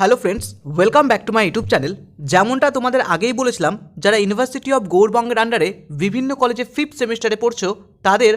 Hello friends welcome back to my YouTube channel যেমনটা তোমাদের আগেই বলেছিলাম, যারা ইউনিভার্সিটি অফ গৌরবঙ্গের আন্ডারে বিভিন্ন কলেজে ফিফথ সেমিস্টারে পড়ছো, তাদের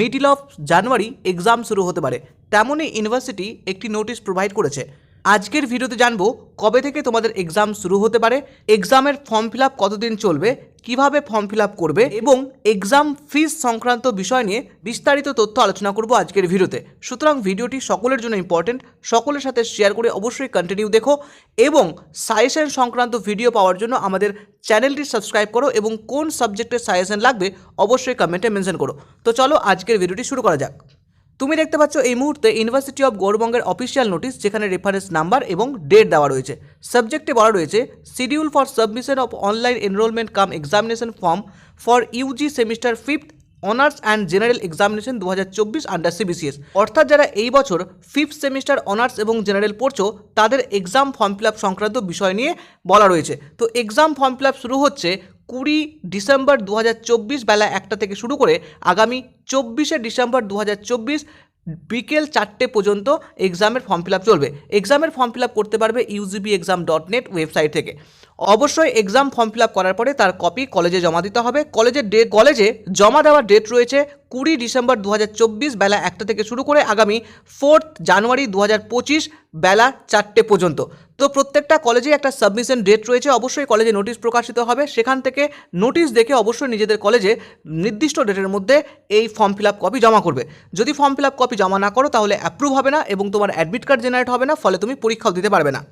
মিডিল অফ জানুয়ারি এক্সাম শুরু হতে পারে। তেমনই ইউনিভার্সিটি একটি নোটিশ প্রোভাইড করেছে। আজকের ভিডিওতে জানব কবে থেকে তোমাদের এক্সাম শুরু হতে পারে এক্সামের ফর্ম ফিল আপ কতদিন চলবে, কীভাবে ফর্ম ফিল আপ করবে এবং এক্সাম ফিস সংক্রান্ত বিষয় নিয়ে বিস্তারিত তথ্য আলোচনা করব আজকের ভিডিওতে। সুতরাং ভিডিওটি সকলের জন্য ইম্পর্টেন্ট সকলের সাথে শেয়ার করে অবশ্যই কন্টিনিউ দেখো এবং সাজেশন সংক্রান্ত ভিডিও পাওয়ার জন্য আমাদের চ্যানেলটি সাবস্ক্রাইব করো এবং কোন সাবজেক্টের সাজেশন লাগবে অবশ্যই কমেন্টে মেনশন করো। তো চলো আজকের ভিডিওটি শুরু করা যাক। তুমি দেখতে পাচ্ছ এই মুহূর্তে ইউনিভার্সিটি অফ গৌরবঙ্গের অফিসিয়াল নোটিশ যেখানে রেফারেন্স নাম্বার এবং ডেট দেওয়া রয়েছে। সাবজেক্টে বলা রয়েছে schedule for submission of online enrolment cum examination form for UG semester fifth honours and general examination দু হাজার চব্বিশ আন্ডার সিবিসিএস অর্থাৎ যারা এই বছর ফিফথ সেমিস্টার অনার্স এবং জেনারেল পড়ছো, তাদের এক্সাম ফর্ম ফিল আপ সংক্রান্ত বিষয় নিয়ে বলা রয়েছে। তো এক্সাম ফর্ম ফিল আপ শুরু হচ্ছে কুড়ি ডিসেম্বর দু হাজার চব্বিশ বেলা একটা থেকে শুরু করে আগামী চব্বিশে ডিসেম্বর দু হাজার চব্বিশ বিকেল চারটে পর্যন্ত এক্সামের ফর্ম ফিল চলবে। এক্সামের ফর্ম ফিল করতে পারবে UGB exam dot net website থেকে। অবশ্যই এক্সাম ফর্ম ফিল করার পরে তার কপি কলেজে জমা দিতে হবে। কলেজের ডেট কলেজে জমা দেওয়ার ডেট রয়েছে কুড়ি ডিসেম্বর দু হাজার চব্বিশ বেলা একটা থেকে শুরু করে আগামী ফোর্থ জানুয়ারি দু হাজার পঁচিশ বেলা চারটে পর্যন্ত। তো প্রত্যেকটা কলেজে একটা সাবমিশন ডেট রয়েছে। অবশ্যই কলেজে নোটিশ প্রকাশিত হবে। সেখান থেকে নোটিশ দেখে অবশ্যই নিজেদের কলেজে নির্দিষ্ট ডেটের মধ্যে এই ফর্ম ফিল আপ কপি জমা করবে। যদি ফর্ম ফিল আপ কপি জমা না করো, তাহলে অ্যাপ্রুভ হবে না এবং তোমার অ্যাডমিট কার্ড জেনারেট হবে না, ফলে তুমি পরীক্ষাও দিতে পারবে না।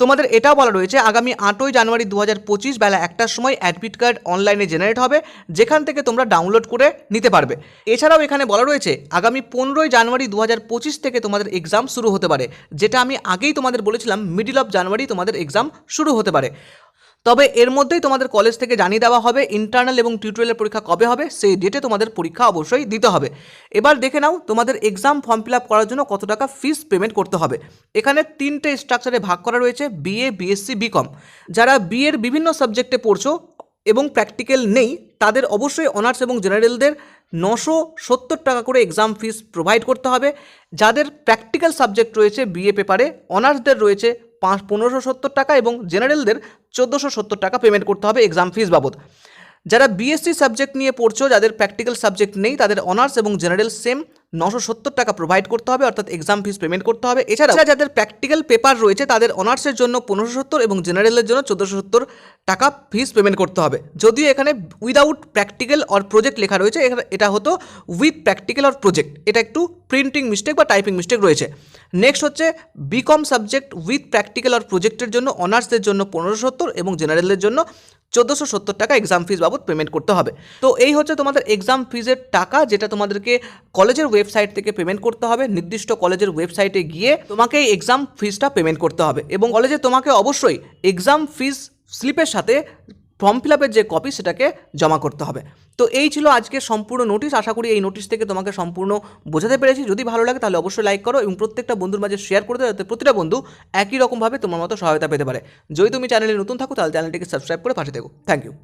তোমাদের এটাও বলা রয়েছে, আগামী আটই জানুয়ারি দু হাজার পঁচিশ বেলা একটার সময় অ্যাডমিট কার্ড অনলাইনে জেনারেট হবে, যেখান থেকে তোমরা ডাউনলোড করে নিতে পারবে। এছাড়াও এখানে বলা রয়েছে, আগামী পনেরোই জানুয়ারি দু হাজার পঁচিশ থেকে তোমাদের এক্সাম শুরু হতে পারে, যেটা আমি আগেই তোমাদের বলেছিলাম মিডিল অফ জানুয়ারি তোমাদের এক্সাম শুরু হতে পারে। তবে এর মধ্যেই তোমাদের কলেজ থেকে জানিয়ে দেওয়া হবে ইন্টারনাল এবং টিউটোরিয়াল পরীক্ষা কবে হবে, সেই ডেটে তোমাদের পরীক্ষা অবশ্যই দিতে হবে। এবার দেখে নাও তোমাদের এক্সাম ফর্ম ফিল আপ করার জন্য কত টাকা ফিস পেমেন্ট করতে হবে। এখানে তিনটে স্ট্রাকচারে ভাগ করা রয়েছে বিএ বিএসসি বিকম যারা বিএর বিভিন্ন সাবজেক্টে পড়ছো এবং প্র্যাকটিক্যাল নেই, তাদের অবশ্যই অনার্স এবং জেনারেলদের নশো সত্তর টাকা করে এক্সাম ফিস প্রোভাইড করতে হবে। যাদের প্র্যাকটিক্যাল সাবজেক্ট রয়েছে বিএ পেপারে অনার্সদের রয়েছে পাঁচ, পনেরোশো সত্তর টাকা এবং জেনারেলদের চোদ্দোশো সত্তর টাকা পেমেন্ট করতে হবে এক্সাম ফিস বাবদ। যারা বিএসসি সাবজেক্ট নিয়ে পড়ছো, যাদের প্র্যাকটিক্যাল সাবজেক্ট নেই, তাদের অনার্স এবং জেনারেল সেম নশো সত্তর টাকা প্রোভাইড করতে হবে, অর্থাৎ এক্সাম ফিস পেমেন্ট করতে হবে। এছাড়া যাদের প্র্যাকটিক্যাল পেপার রয়েছে, তাদের অনার্সের জন্য পনেরোশো সত্তর এবং জেনারেলের জন্য চোদ্দোশো সত্তর টাকা ফিস পেমেন্ট করতে হবে। যদিও এখানে উইদাউট প্র্যাকটিক্যাল অর প্রজেক্ট লেখা রয়েছে এটা হতো উইথ প্র্যাকটিক্যাল অর প্রজেক্ট এটা একটু প্রিন্টিং মিস্টেক বা টাইপিং মিস্টেক রয়েছে। নেক্সট হচ্ছে BCom subject with practical or প্রজেক্টের জন্য অনার্সদের জন্য পনেরোশো সত্তর এবং জেনারেলের জন্য চোদ্দোশো সত্তর টাকা এক্সাম ফিস বাবদ পেমেন্ট করতে হবে। তো এই হচ্ছে তোমাদের এক্সাম ফিজের টাকা, যেটা তোমাদেরকে কলেজের ওয়েবসাইট থেকে পেমেন্ট করতে হবে। নির্দিষ্ট কলেজের ওয়েবসাইটে গিয়ে তোমাকে এই এক্সাম ফিজটা পেমেন্ট করতে হবে এবং কলেজে তোমাকে অবশ্যই এক্সাম ফিজ স্লিপের সাথে ফর্ম ফিল আপের যে কপি সেটাকে জমা করতে হবে। তো এই ছিল আজকে সম্পূর্ণ নোটিশ আশা করি এই নোটিশ থেকে তোমাকে সম্পূর্ণ বোঝাতে পেরেছি। যদি ভালো লাগে তাহলে অবশ্যই লাইক করো এবং প্রত্যেকটা বন্ধুর মাঝে শেয়ার করে দেবে যাতে প্রতিটা বন্ধু একই রকমভাবে তোমার মতো সহায়তা পেতে পারে। যদি তুমি চ্যানেলে নতুন থাকো তাহলে চ্যানেলটিকে সাবস্ক্রাইব করে পাশে থেকো। Thank you